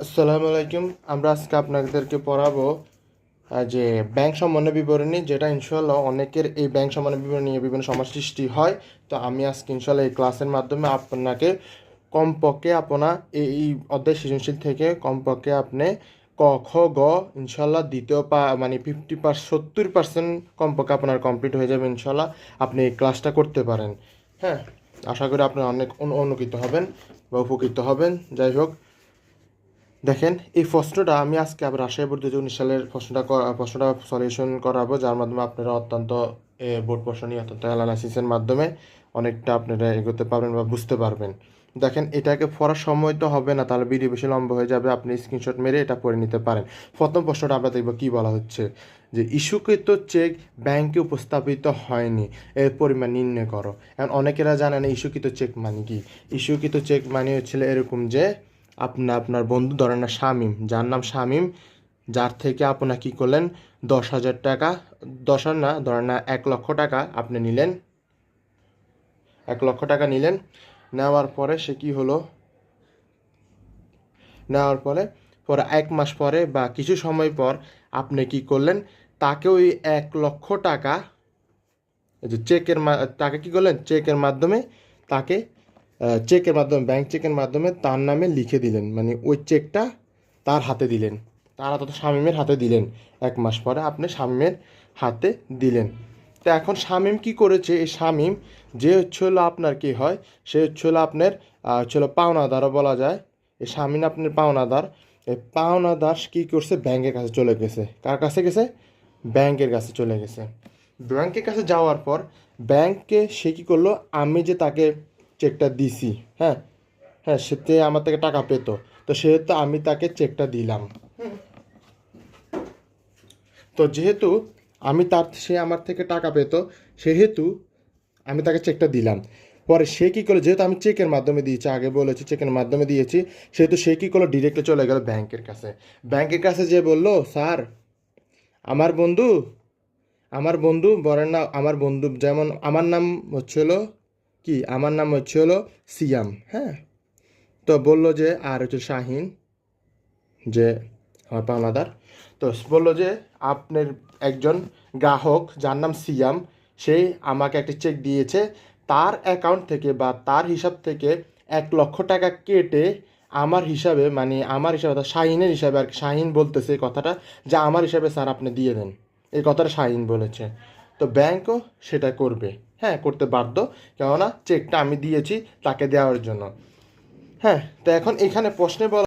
আসসালামু আলাইকুম। আমরা আজকে আপনাদেরকে পড়াবো যে ব্যাংক সম্বন্ধে বিবরণী, যেটা ইনশাল্লাহ অনেকের এই ব্যাংক সম্বন্ধে বিবরণী নিয়ে বিভিন্ন সমস্যা সৃষ্টি হয়। তো আমি আজকে ইনশাল্লাহ এই ক্লাসের মাধ্যমে আপনাকে কমপক্ষে আপনার এই অধ্যায় সৃজনশীল থেকে কমপক্ষে আপনি ক, খ, গ ইনশাল্লাহ দ্বিতীয় পা মানে ফিফটি পার, সত্তর পার্সেন্ট কমপক্ষে আপনার কমপ্লিট হয়ে যাবে ইনশাল্লাহ আপনি এই ক্লাসটা করতে পারেন। হ্যাঁ আশা করি আপনি অনেক অনু- অনুকৃত হবেন বা উপকৃত হবেন। যাই হোক দেখেন, এই প্রশ্নটা আমি আজকে আবার রাজশাহী বোর্ড দু হাজার উনিশ সালের প্রশ্নটা প্রশ্নটা সলিউশন করাবো, যার মাধ্যমে আপনারা অত্যন্ত বোর্ড প্রশ্ন নিয়ে অত্যন্ত অ্যানালাইসিসের মাধ্যমে অনেকটা আপনারা এগোতে পারবেন বা বুঝতে পারবেন। দেখেন, এটাকে পড়ার সময় তো হবে না, তাহলে ভিডিও বেশি লম্বা হয়ে যাবে, আপনি স্ক্রিনশট মেরে এটা পড়ে নিতে পারেন। প্রথম প্রশ্নটা আমরা দেখব কী বলা হচ্ছে, যে ইস্যুকৃত চেক ব্যাংকে উপস্থাপিত হয়নি, এর পরিমাণ নির্ণয় করো। এখন অনেকেরা জানে না, ইস্যুকৃত চেক মানে কি? ইস্যুকৃত চেক মানে হচ্ছিল এরকম যে আপনার আপনার বন্ধু ধরেন না, শামিম। যার নাম শামিম, যার থেকে আপনার কি করলেন? দশ হাজার টাকা, দশ না, ধরেন না, এক লক্ষ টাকা আপনি নিলেন। এক লক্ষ টাকা নিলেন। নেওয়ার পরে সে কি হলো? নেওয়ার পরে পরে এক মাস পরে বা কিছু সময় পর আপনি কি করলেন? তাকে ওই এক লক্ষ টাকা যে চেকের তাকে কি করলেন? চেকের মাধ্যমে তাকে চেকের মাধ্যমে ব্যাংক চেকের মাধ্যমে তার নামে লিখে দিলেন। মানে ওই চেকটা তার হাতে দিলেন। তার হাতে শামিমের হাতে দিলেন। এক মাস পরে আপনি শামিমের হাতে দিলেন। তো এখন শামিম কি করেছে? এই শামিম, যে হচ্ছে হলো আপনার কি হয়? সে হচ্ছে হলো আপনার হচ্ছে হলো পাওনাদারও বলা যায়। এই শামিন আপনার পাওনাদার। এই পাওনাদার কী করছে? ব্যাংকের কাছে চলে গেছে। কার কাছে গেছে? ব্যাংকের কাছে চলে গেছে। ব্যাংকের কাছে যাওয়ার পর, ব্যাংকে সে কী করল? আমি যে তাকে চেকটা দিছি হ্যাঁ? হ্যাঁ সেতে আমার থেকে টাকা পেত। তো সেহেতু আমি তাকে চেকটা দিলাম। তো যেহেতু আমি তার, সে আমার থেকে টাকা পেত, সেহেতু আমি তাকে চেকটা দিলাম। পরে সে কী করল, যেহেতু আমি চেকের মাধ্যমে দিয়েছি, আগে বলেছি চেকের মাধ্যমে দিয়েছি, সেহেতু সে কী করল ডিরেক্টলি চলে গেল ব্যাংকের কাছে। ব্যাংকের কাছে যে বলল, স্যার, আমার বন্ধু আমার বন্ধু বলেন না আমার বন্ধু যেমন, আমার নাম হচ্ছিল কি? আমার নাম হচ্ছে হলো সিয়াম হ্যাঁ? তো বলল যে, আর হচ্ছে শাহিন, যে আমার পাওনাদার। তো বলল যে, আপনার একজন গ্রাহক, যার নাম সিয়াম, সে আমাকে একটা চেক দিয়েছে। তার অ্যাকাউন্ট থেকে বা তার হিসাব থেকে এক লক্ষ টাকা কেটে আমার হিসাবে মানে আমার হিসাবে শাহিনের হিসাবে আর শাহিন বলতেছে এই কথাটা, যে আমার হিসাবে স্যার আপনি দিয়ে দেন। এই কথাটা শাহিন বলেছে। তো ব্যাংকও সেটা করবে। হ্যাঁ করতে বাধ্য। কেননা চেকটা আমি দিয়েছি তাকে দেওয়ার জন্য। হ্যাঁ তো এখন এখানে প্রশ্নে বলা